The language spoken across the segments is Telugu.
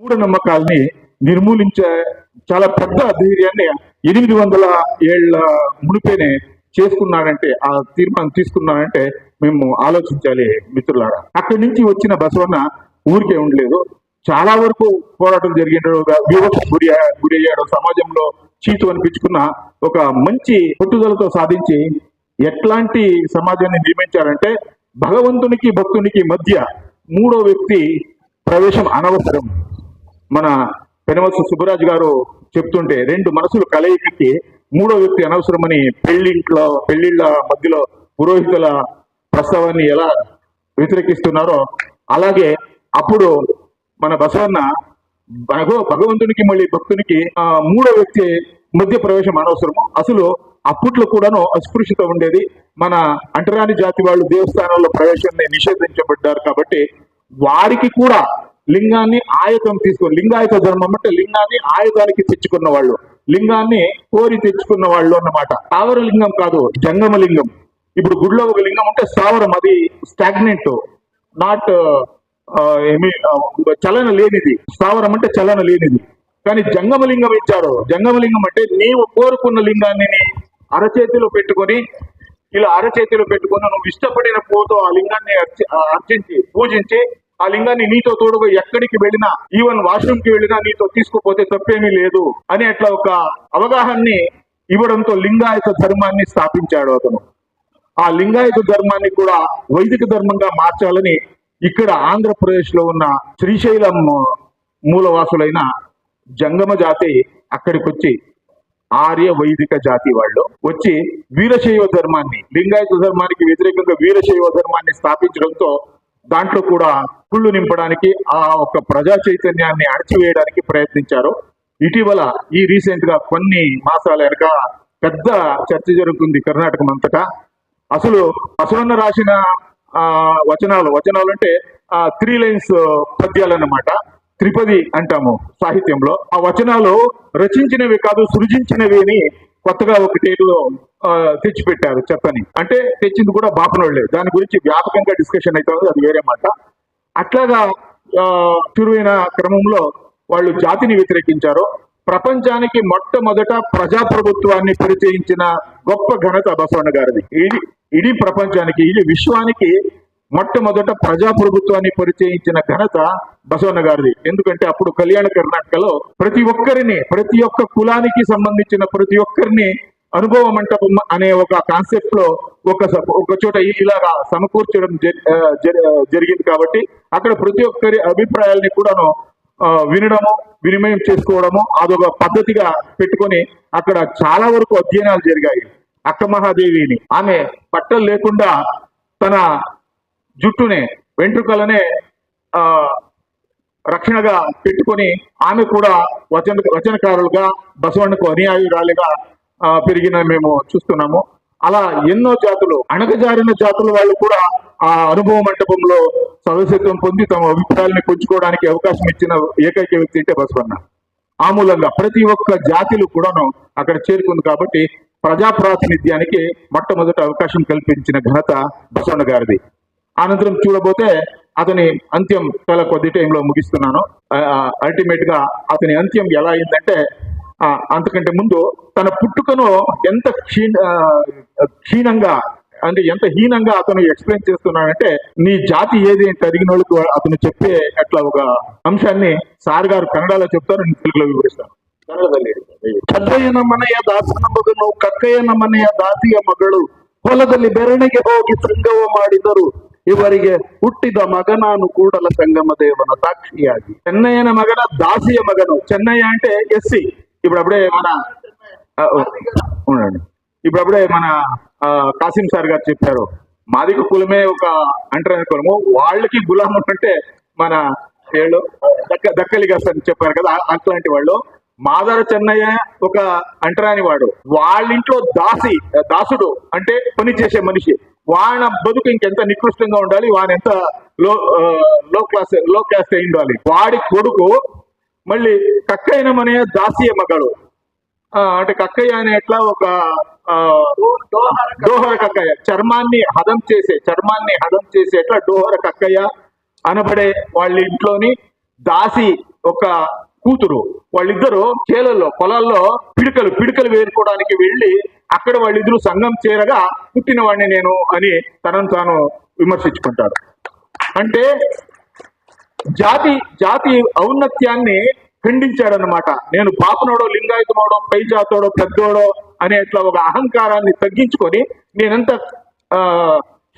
మూఢనమ్మకాల్ని నిర్మూలించే చాలా పెద్ద ధైర్యాన్ని ఎనిమిది వందల ఏళ్ళ మునిపేనే చేసుకున్నాడంటే ఆ తీర్మానం తీసుకున్నాడంటే మేము ఆలోచించాలి మిత్రులారా. అక్కడి నుంచి వచ్చిన బసవన్న ఊరికే ఉండలేదు. చాలా వరకు పోరాటం జరిగిన వివక్ష గురి గురయ్యాడు సమాజంలో చీతు అనిపించుకున్న ఒక మంచి పట్టుదలతో సాధించి ఎట్లాంటి సమాజాన్ని నిర్మించారంటే భగవంతునికి భక్తునికి మధ్య మూడో వ్యక్తి ప్రవేశం అనవసరం. మన పెనవలస సుబ్బరాజు గారు చెప్తుంటే రెండు మనసులు కలయికకి మూడో వ్యక్తి అనవసరమని పెళ్ళింట్లో పెళ్ళిళ్ళ మధ్యలో పురోహితుల ప్రస్తావాన్ని ఎలా వ్యతిరేకిస్తున్నారో అలాగే అప్పుడు మన బసవన్న భగవ భగవంతునికి మళ్ళీ భక్తునికి ఆ మూడో వ్యక్తి మధ్య ప్రవేశం అనవసరము. అసలు అప్పట్లో కూడాను అస్పృశ్యత ఉండేది. మన అంటరాని జాతి వాళ్ళు దేవస్థానాల్లో ప్రవేశాన్ని నిషేధించబడ్డారు కాబట్టి వారికి కూడా లింగాన్ని ఆయుధం తీసుకొని లింగాయుత ధర్మం అంటే లింగాన్ని ఆయుధానికి తెచ్చుకున్న వాళ్ళు లింగాన్ని కోరి తెచ్చుకున్న వాళ్ళు అన్నమాట. స్థావర లింగం కాదు జంగమ లింగం ఇప్పుడు గుడిలో ఒక లింగం ఉంటే స్థావరం అది స్టాగ్నెంట్ నాట్ ఏమి చలన లేనిది. స్థావరం అంటే చలన లేనిది. కానీ జంగమలింగం ఇచ్చారు జంగమలింగం అంటే నీవు కోరుకున్న లింగాన్ని అరచేతిలో పెట్టుకొని ఇలా అరచేతిలో పెట్టుకొని నువ్వు ఇష్టపడిన పూతో ఆ లింగాన్ని అర్చి- అర్చించి పూజించి ఆ లింగాన్ని నీతో తోడుగా ఎక్కడికి వెళ్ళినా ఈవెన్ వాష్రూమ్కి వెళ్ళినా నీతో తీసుకుపోతే తప్పేమీ లేదు అని అట్లా ఒక అవగాహనని ఇవ్వడంతో లింగాయత ధర్మాన్ని స్థాపించాడు అతను. ఆ లింగాయత ధర్మాన్ని కూడా వైదిక ధర్మంగా మార్చాలని ఇక్కడ ఆంధ్రప్రదేశ్లో ఉన్న శ్రీశైలం మూలవాసులైన జంగమ జాతి అక్కడికి వచ్చి ఆర్య వైదిక జాతి వాళ్ళు వచ్చి వీరశైవ ధర్మాన్ని లింగాయత ధర్మానికి వ్యతిరేకంగా వీరశైవ ధర్మాన్ని స్థాపించడంతో దాంట్లో కూడా కుళ్ళు నింపడానికి ఆ ఒక ప్రజా చైతన్యాన్ని అణచివేయడానికి ప్రయత్నించారు. ఇటీవల ఈ రీసెంట్గా కొన్ని మాసాల వెనక పెద్ద చర్చ జరుగుతుంది కర్ణాటకం అంతటా. అసలు అసలన్న రాసిన ఆ వచనాలు వచనాలు అంటే ఆ త్రీ లైన్స్ పద్యాలు అన్నమాట. త్రిపది అంటాము సాహిత్యంలో. ఆ వచనాలు రచించినవి కాదు సృజించినవి అని కొత్తగా ఒకటేదో తెచ్చిపెట్టారు చెప్పని. అంటే తెచ్చింది కూడా బాపనోళ్ళే దాని గురించి వ్యాపకంగా డిస్కషన్ అవుతుంది అది వేరే మాట. అట్లాగా ఆ, చురువైన క్రమంలో వాళ్ళు జాతిని వ్యతిరేకించారు. ప్రపంచానికి మొట్టమొదట ప్రజాప్రభుత్వాన్ని పరిచయించిన గొప్ప ఘనత బసవన్న గారిది. ఇది ఇడీ ప్రపంచానికి ఇది విశ్వానికి మొట్టమొదట ప్రజాప్రభుత్వాన్ని పరిచయించిన ఘనత బసవన్న గారిది. ఎందుకంటే అప్పుడు కళ్యాణ కర్ణాటకలో ప్రతి ఒక్కరిని ప్రతి ఒక్క కులానికి సంబంధించిన ప్రతి ఒక్కరిని అనుభవ మంటపం అనే ఒక కాన్సెప్ట్లో ఒక ఒక చోట ఇలాగా సమకూర్చడం జరిగింది కాబట్టి అక్కడ ప్రతి ఒక్కరి అభిప్రాయాల్ని కూడాను వినడము వినిమయం చేసుకోవడము అదొక పద్ధతిగా పెట్టుకొని అక్కడ చాలా వరకు అధ్యయనాలు జరిగాయి. అక్క మహాదేవిని ఆమె బట్టలు లేకుండా తన జుట్టునే వెంట్రుకలనే ఆ రక్షణగా పెట్టుకొని ఆమె కూడా వచన వచనకారులుగా బసవಣ್ಣకు అనుయాయురాలిగా పెరిగిన మేము చూస్తున్నాము. అలా ఎన్నో జాతులు అణగజారిన జాతుల వాళ్ళు కూడా ఆ అనుభవ మంటపంలో సదస్యత్వం పొంది తమ అభిప్రాయాలను పంచుకోవడానికి అవకాశం ఇచ్చిన ఏకైక వ్యక్తి అంటే బసవన్న. ఆ మూలంగా ప్రతి ఒక్క జాతిలు కూడాను అక్కడ చేరుకుంది కాబట్టి ప్రజా ప్రాతినిధ్యానికి మొట్టమొదటి అవకాశం కల్పించిన ఘనత బసవన్న గారిది. అనంతరం చూడబోతే అతని అంత్యం చాలా కొద్ది టైంలో ముగిస్తున్నాను. అల్టిమేట్గా అతని అంత్యం ఎలా అయిందంటే అంతకంటే ముందు తన పుట్టుకను ఎంత క్షీణ క్షీణంగా అంటే ఎంత హీనంగా అతను ఎక్స్ప్లెయిన్ చేస్తున్నాడంటే నీ జాతి ఏది అని అడిగిన వాళ్ళకు అతను చెప్పే అట్లా ఒక అంశాన్ని సార్ గారు కన్నడలో చెప్తారు నేను తెలుగులో వివరిస్తాను. ಕದ್ದಯ್ಯನ ಮನೆಯ ದಾಸನ నమ్మగను ಕಕ್ಕಯ್ಯನ ಮನೆಯ దాతియ మగడు ಹೊಲದಲ್ಲಿ ಬೆರಣೆಗೆ ಹೋಗಿ ಶೃಂಗವ ಮಾಡಿದರು ಇವರಿಗೆ ಹುಟ್ಟಿದ ಮಗನಾನು ಕೂಡಲ ಸಂಗಮ ದೇವನ ಸಾಕ್ಷಿಯಾಗಿ చెన్నయ్యన మగన దాసియ మగను చెన్నయ్య అంటే ఎస్సీ ఇప్పుడు అప్పుడే మన ఆ, ఓ, ఉండండి ఇప్పుడు అప్పుడే మన ఆ, కాసిం సార్ గారు చెప్పారు మాదిక కులమే ఒక అంటరాని కులము వాళ్ళకి గులాము అంటే మన ఏళ్ళు దక్క దక్కలిగాస్ అని చెప్పారు కదా ఆ- అట్లాంటి వాళ్ళు మాదర చెన్నయ్య ఒక అంటరాని వాడు వాళ్ళ ఇంట్లో దాసి దాసుడు అంటే పని చేసే మనిషి వాన బతుకు ఇంకెంత నికృష్టంగా ఉండాలి వాడు ఎంత లో లో క్లాస్లో క్లాస్ అయి ఉండాలి. వాడి కొడుకు మళ్ళీ కక్కైనమనే దాసియ మగడు అంటే కక్కయ్య అనే ఎట్లా ఒక డోహర కక్కయ్య. చర్మాన్ని హదం చేసే చర్మాన్ని హదం చేసే ఎట్లా డోహర కక్కయ్య అనబడే వాళ్ళ ఇంట్లోని దాసి ఒక కూతురు. వాళ్ళిద్దరూ చేలల్లో పొలాల్లో పిడకలు పిడకలు వేసుకోవడానికి వెళ్ళి అక్కడ వాళ్ళిద్దరూ సంఘం చేరగా పుట్టిన వాడిని నేను అని తనను తాను విమర్శించుకుంటాడు అంటే జాతి జాతి ఔన్నత్యాన్ని ఖండించాడనమాట నేను పాపనోడో లింగాయతమోడో పై జాతోడో పెద్దోడో అనే ఇట్లా ఒక అహంకారాన్ని తగ్గించుకొని నేనెంత ఆ,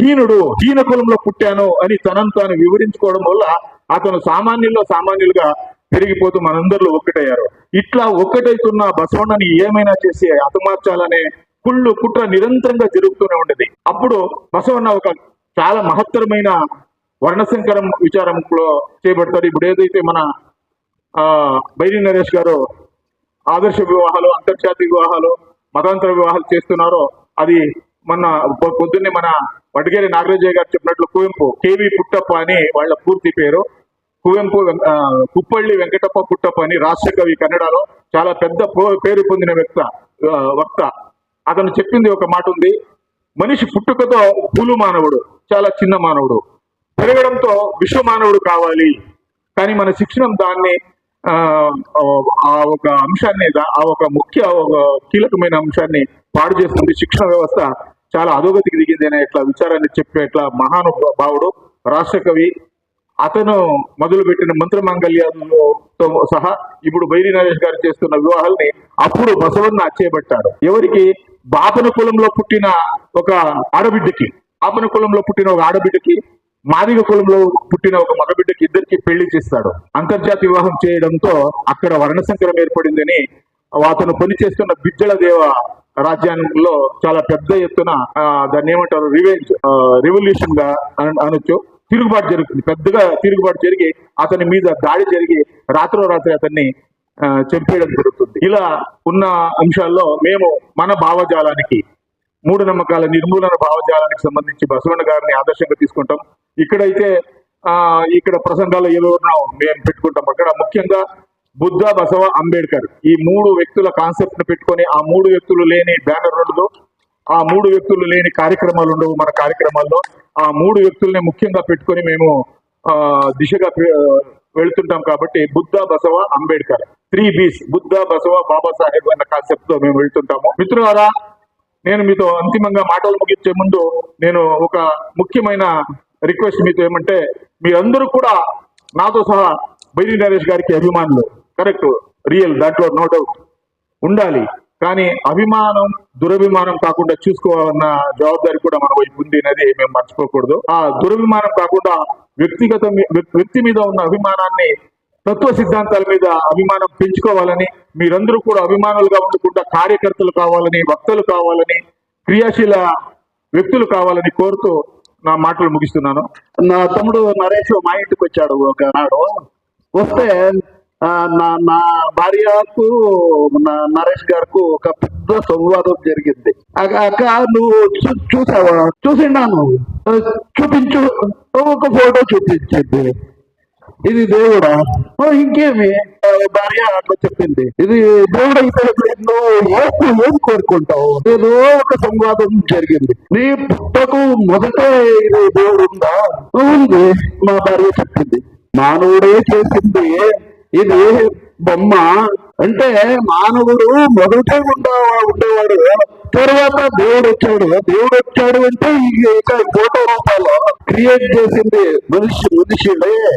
హీనుడు హీన కులంలో పుట్టాను అని తనను తాను వివరించుకోవడం వల్ల అతను సామాన్యుల్లో సామాన్యులుగా పెరిగిపోతూ మనందరిలో ఒక్కటయ్యారు. ఇట్లా ఒక్కటైతున్న బసవಣ್ಣని ఏమైనా చేసి హతమార్చాలనే కుళ్ళు కుట్ర నిరంతరంగా జరుగుతూనే ఉండేది. అప్పుడు బసవన్న ఒక చాలా మహత్తరమైన వర్ణశంకరం విచారంలో చేయబడతారు ఇప్పుడు ఏదైతే మన ఆ బైరి నరేష్ గారు ఆదర్శ వివాహాలు అంతర్జాతీయ వివాహాలు మతాంతర వివాహాలు చేస్తున్నారో అది మన పొద్దున్నే మన వడ్గేరి నాగరాజయ్య గారు చెప్పినట్లు కువెంపు కేవి పుట్టప్ప అని వాళ్ళ పూర్తి పేరు. కువెంపు కుప్పళ్ళి వెంకటప్ప పుట్టప్ప అని రాష్ట్రకవి కన్నడలో చాలా పెద్ద పేరు పొందిన వ్యక్త వక్త. అతను చెప్పింది ఒక మాట ఉంది. మనిషి పుట్టుకతో పూలు మానవుడు చాలా చిన్న మానవుడు. పెరగడంతో విశ్వ మానవుడు కావాలి. కానీ మన శిక్షణం దాన్ని ఆ ఒక అంశాన్ని ఆ ఒక ముఖ్య ఒక కీలకమైన అంశాన్ని పాడు చేస్తుంది. శిక్షణ వ్యవస్థ చాలా అధోగతికి దిగింది అనే ఇట్లా విచారాన్ని చెప్పే ఇట్లా మహానుభావుడు రాష్ట్ర కవి అతను మొదలుపెట్టిన మంత్రమాంగళ్యాలతో సహా ఇప్పుడు బైరి నరేష్ గారు చేస్తున్న వివాహాల్ని అప్పుడు బసవన్న చేపట్టాడు. ఎవరికి? బాపన కులంలో పుట్టిన ఒక ఆడబిడ్డకి. బాపన కులంలో పుట్టిన ఒక ఆడబిడ్డకి మాదిగ కులంలో పుట్టిన ఒక మగబిడ్డకి ఇద్దరికి పెళ్ళి చేస్తాడు. అంతర్జాతీయ వివాహం చేయడంతో అక్కడ వర్ణసంకరం ఏర్పడిందని అతను పనిచేస్తున్న బిజ్జల దేవ రాజ్యాంగంలో చాలా పెద్ద ఎత్తున దాన్ని ఏమంటారు రివెంజ్ రెవల్యూషన్గా అనొచ్చు. తిరుగుబాటు జరుగుతుంది. పెద్దగా తిరుగుబాటు జరిగి అతని మీద దాడి జరిగి రాత్రో రాత్రి అతన్ని చంపేయడం జరుగుతుంది. ఇలా ఉన్న అంశాల్లో మేము మన భావజాలానికి మూఢనమ్మకాల నిర్మూలన భావజాలానికి సంబంధించి బసవన్న గారిని ఆదర్శంగా తీసుకుంటాం. ఇక్కడైతే ఆ ఇక్కడ ప్రసంగాలు ఎవరున్నా మేము పెట్టుకుంటాం. అక్కడ ముఖ్యంగా బుద్ధ బసవ అంబేద్కర్ ఈ మూడు వ్యక్తుల కాన్సెప్ట్ను పెట్టుకొని ఆ మూడు వ్యక్తులు లేని బ్యానర్ ఉండదు. ఆ మూడు వ్యక్తులు లేని కార్యక్రమాలు ఉండవు మన కార్యక్రమాల్లో. ఆ మూడు వ్యక్తుల్ని ముఖ్యంగా పెట్టుకొని మేము ఆ దిశగా వెళ్తుంటాం కాబట్టి బుద్ధ బసవ అంబేద్కర్. త్రీ బీస్ బుద్ధ బసవ బాబాసాహెబ్ అన్న కాన్సెప్ట్తో మేము వెళ్తుంటాము. మిత్రులారా నేను మీతో అంతిమంగా మాటలు ముగించే ముందు నేను ఒక ముఖ్యమైన రిక్వెస్ట్ మీతో ఏమంటే మీరందరూ కూడా నాతో సహా బైరి నరేష్ గారికి అభిమానులు కరెక్ట్ రియల్ దాంట్లో నో డౌట్ ఉండాలి. కానీ అభిమానం దురభిమానం కాకుండా చూసుకోవాలన్న జవాబారి కూడా మన వైపు ఉంది అనేది మేము మర్చిపోకూడదు. ఆ దురభిమానం కాకుండా వ్యక్తిగత మీ- వ్యక్తి మీద ఉన్న అభిమానాన్ని తత్వ సిద్ధాంతాల మీద అభిమానం పెంచుకోవాలని మీరందరూ కూడా అభిమానులుగా ఉండకుండా కార్యకర్తలు కావాలని వక్తలు కావాలని క్రియాశీల వ్యక్తులు కావాలని కోరుతూ నా మాటలు ముగిస్తున్నాను. నా తమ్ముడు నరేష్ మా ఇంటికి వచ్చాడు ఒక నాడు. వస్తే నా నా భార్యకు నా నరేష్ గారికి ఒక పెద్ద సంవాదం జరిగింది. అక్క అక్క, నువ్వు చూ- చూసావా? చూసిండాను చూపించు. ఒక ఫోటో చూపించింది. ఇది దేవుడా? ఓ, ఇంకేమి? భార్య అట్లా చెప్పింది. ఇది దేవుడు అయితే నువ్వు ఏం ఏం కోరుకుంటావు? ఏదో ఒక సంవాదం జరిగింది. నీ పుట్టకు మొదటే ఇది దేవుడు ఉందా ఉంది మా భార్య చెప్పింది. మానవుడే చేసింది. ఇది బొమ్మ. అంటే మానవుడు మొదటే ఉండా ఉండేవాడు. తర్వాత దేవుడు వచ్చాడు. దేవుడు వచ్చాడు అంటే ఇక ఇక ఫోటో రూపాల్లో క్రియేట్ చేసింది మనిషి మనుషులే